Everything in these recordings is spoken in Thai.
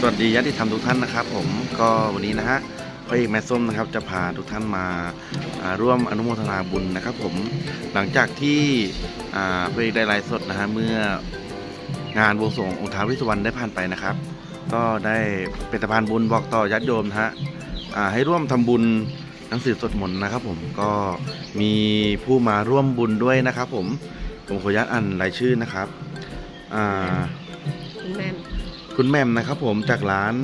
สวัสดีญาติธรรมทุกท่านนะครับ ผมก็วันนี้นะฮะพระเอกแม่ส้มนะครับจะพาทุกท่านมาร่วมอนุโมทนาบุญนะครับ ผมหลังจากที่พระเอกได้ไลฟ์สดนะฮะเมื่องานบวงสรวงองค์ท้าววิสุวรรณได้ผ่านไปนะครับ ก็ได้เป็นสะพานบุญบอกต่อญาติโยมนะฮะให้ร่วมทำบุญหนังสือสดมนนะครับ ผมก็มีผู้มาร่วมบุญด้วยนะครับ ผมผมขออนุญาตอ่านรายชื่อนะครับอ่า คุณแม่มนะครับผมจากร้าน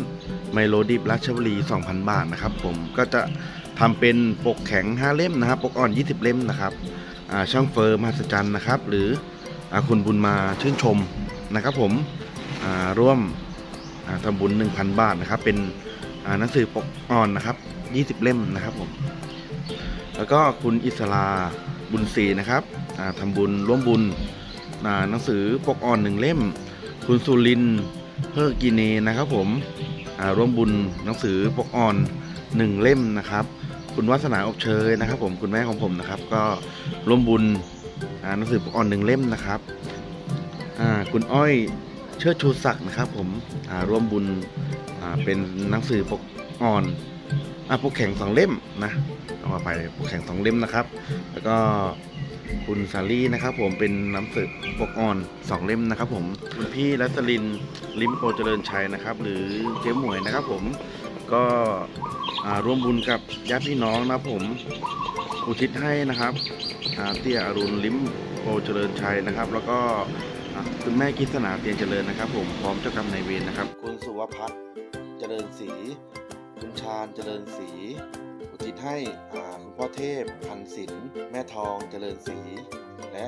ไมโลดิบราชบุรี 2,000 บาทนะครับผมก็จะทำเป็นปกแข็ง 5 เล่มนะครับ ปกอ่อน 20 เล่มนะครับช่างเฟอร์มหัศจรรย์นะครับ หรืออคุณบุญมาชื่นชมนะครับผมร่วมอ่าทำบุญ 1,000 บาทนะครับ เป็นหนังสือปกอ่อนนะครับ 20 เล่มนะครับผมแล้วก็คุณอิสราบุญศรีนะครับอ่าทำบุญร่วมบุญหนังสือปกอ่อนหนึ่งเล่ม คุณสุรินทร์ เพิกกินเนนะครับผมร่วมบุญหนังสือปกอ่อนหนึ่งเล่มนะครับ คุณวัฒนาอบเชยนะครับ ผมคุณแม่ของผมนะครับ ก็ร่วมบุญหนังสือปกอ่อนหนึ่งเล่มนะครับคุณอ้อยเชิดชูศักดิ์นะครับ ผมร่วมบุญเป็นหนังสือปกอ่อนอ่าปกแข็งสองเล่มนะเอาไปปกแข็งสองเล่มนะครับ แล้วก็ คุณสาลี่นะครับผมเป็นนังสือปกอ่อนสองเล่มนะครับผมคุณพี่รัสลินลิมโกเจริญชัยนะครับ หรือเจ๊หมวยนะครับผมก็ร่วมบุญกับญาติพี่น้องนะครับผมอุทิศให้นะครับเตี้ยอรุณลิมโกเจริญชัยนะครับ แล้วก็คุณแม่กิษณาเตียนเจริญนะครับ ผมพร้อมเจ้ากรรมนายเวรนะครับ คุณสุวพัฒน์เจริญศรีคุณชาญเจริญศรีอุทิศให้ พ่อเทพพันศิลป์แม่ทองเจริญศรีและ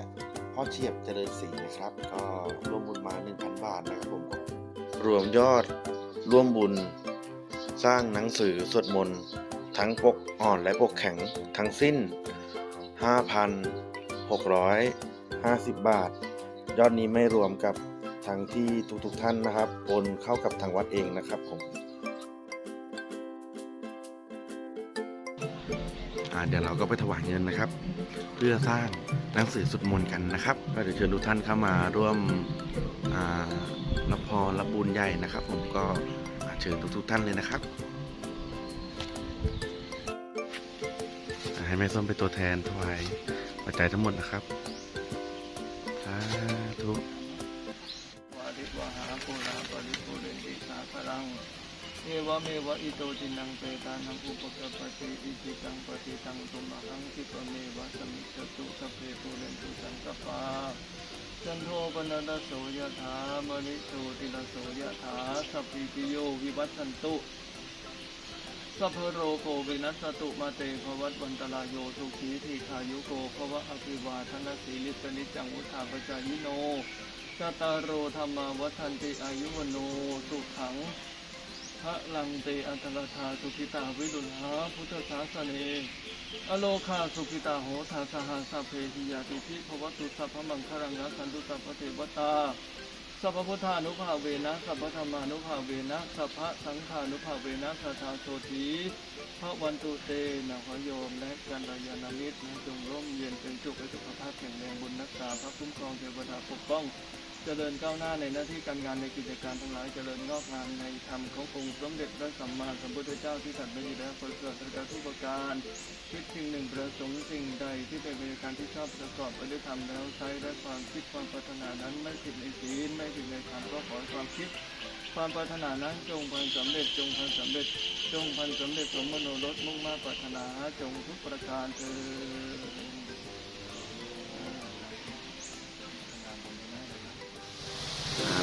พ่อเฉียบเจริญศรีนะครับ ก็ร่วมบุญมา 1,000 บาทนะครับผมรวมยอดร่วมบุญ สร้างหนังสือสวดมนต์ทั้งปกอ่อนและปกแข็งทั้งสิ้น 5,650 บาท ยอดนี้ไม่รวมกับทางที่ทุกๆท่านนะครับโอนเข้ากับทางวัดเองนะครับผม เดี๋ยวเราก็ไปถวายเงินนะครับ เพื่อสร้างหนังสือสุดมนต์กันนะครับก็เดี๋ยวเชิญทุกท่านเข้ามาร่วมรับพรรับบุญใหญ่นะครับ ผมก็เชิญทุกๆท่านเลยนะครับให้แม่ส้มเป็นตัวแทนถวายปัจจัยทั้งหมดนะครับสาธุวาริวหาปุราปริปุเรนติสาครัง เอวเมวะอิโตจินังเปตานังอุปกปติอิจิตังปฏิตังตุมหังคิปเมวะสมิจตุสพเพปุเรนตุสังกปาจันโทปนดโสยถามณิโสติลโสยถาสัพพิติโยวิวัตสันตุสัพพโรโควินัสตุมาเตภวัตวันตรายโยสุขีทีขายุโกภวะอภิวาทนาสีลิสนิจังวุธาปจายโนจตารโรธรรมาวัฒนติอายุวโนสุขัง พระลังเตอัตรธาสุขิตาวิรุณหาพุทธศาสเนอโลคาสุขิตาโหทาสหัสสพเพหิยาติพิภวตุสัพพมังคลังนะสันตุสัพพเทวตาสัพพุทธานุภาเวนะสัพพธรรมานุภาเวนะสัพพสังฆานุภาเวนะสัทธาโสธีพระวันตุเตนะขอโยมและกัลยาณมิตรนะจงร่มเย็นเป็นสุขและสุขภาพแข็งแรงบุญรักษาพระคุ้มครองเทวดาปกป้อง เจริญก้าวหน้าในหน้าที่การงานในกิจการทั้งหลายเจริญงอกงามในธรรมขององค์สมเด็จพระสัมมาสัมพุทธเจ้าที่ตรัสไว้อยู่แล้วประเสริฐประการทุกประการคิดสิ่งหนึ่งประสงค์สิ่งใดที่เป็นบริการที่ชอบประกอบไปด้วยธรรมแล้วใช้และความคิดความปรารถนานั้นไม่ผิดในศีลไม่ผิดในธรรมก็ขอความคิด ความปรารถนานั้นจงพันสำเร็จจงพันสำเร็จจงพันสำเร็จสมมโนรสมุ่งมาปรารถนาจงทุกประการเถิด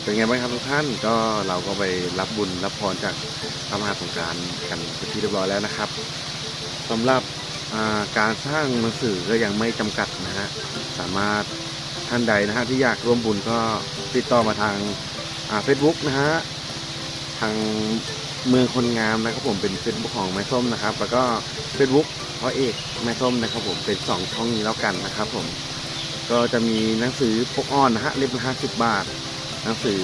เป็นไงบ้างครับทุกท่านก็เราก็ไปรับบุญรับพรจากพระมหาสงการกันเป็นที่เรียบร้อยแล้วนะครับสำหรับาการสร้างหนังสือก็ยังไม่จำกัดนะฮะสามารถท่านใดนะฮะที่อยากร่วมบุญก็ติดต่อมาทางเฟซบุ๊กนะฮะทางเมืองคนงามนะครับผมเป็นเฟซบุ๊กของแม่ส้มนะครับ แล้วก็เฟซบุ๊กพ่อเอกแม่ส้มนะครับผมเป็นสองช่องนี้แล้วกันนะครับผมก็จะมีหนังสือปกอ่อนนะฮะเล่มละห้าสิบบาท หนังสือ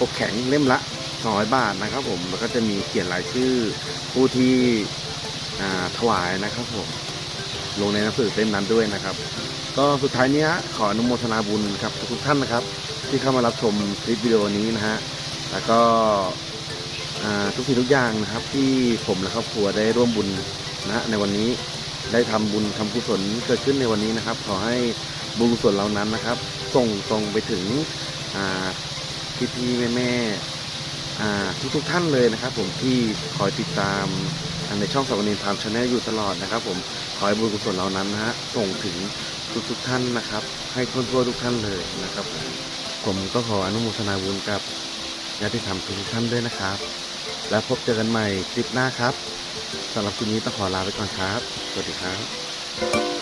ปกแข็งเล่มละ200บาทนะครับผมแล้วก็จะมีเขียนรายชื่อผู้ที่ถวายนะครับผมลงในหนังสือเล่มนั้นด้วยนะครับ ก็สุดท้ายนี้ขออนุโมทนาบุญกับทุกท่านนะครับ ที่เข้ามารับชมคลิปวิดีโอนี้นะฮะแล้วก็ทุกสิ่งทุกอย่างนะครับ ที่ผมและครอบครัวได้ร่วมบุญนะในวันนี้ได้ทำบุญทำกุศลเกิดขึ้นในวันนี้นะครับ ขอให้บุญกุศลเหล่านั้นนะครับ ส่งตรงไปถึง พี่พี่แม่แม่ทุกทุกท่านเลยนะครับ ผมที่คอยติดตามในช่องสวนินทามชาแนลอยู่ตลอดนะครับ ผมขอให้บุญกุศลเหล่านั้นนะฮะส่งถึงทุกทุกท่านนะครับ ให้ทั่วทั่วทุกท่านเลยนะครับ ผมผมก็ขออนุโมทนาบุญกับญาติธรรมทุกท่านด้วยนะครับ แล้วพบเจอกันใหม่คลิปหน้าครับสำหรับคลิปนี้ต้องขอลาไปก่อนครับ สวัสดีครับ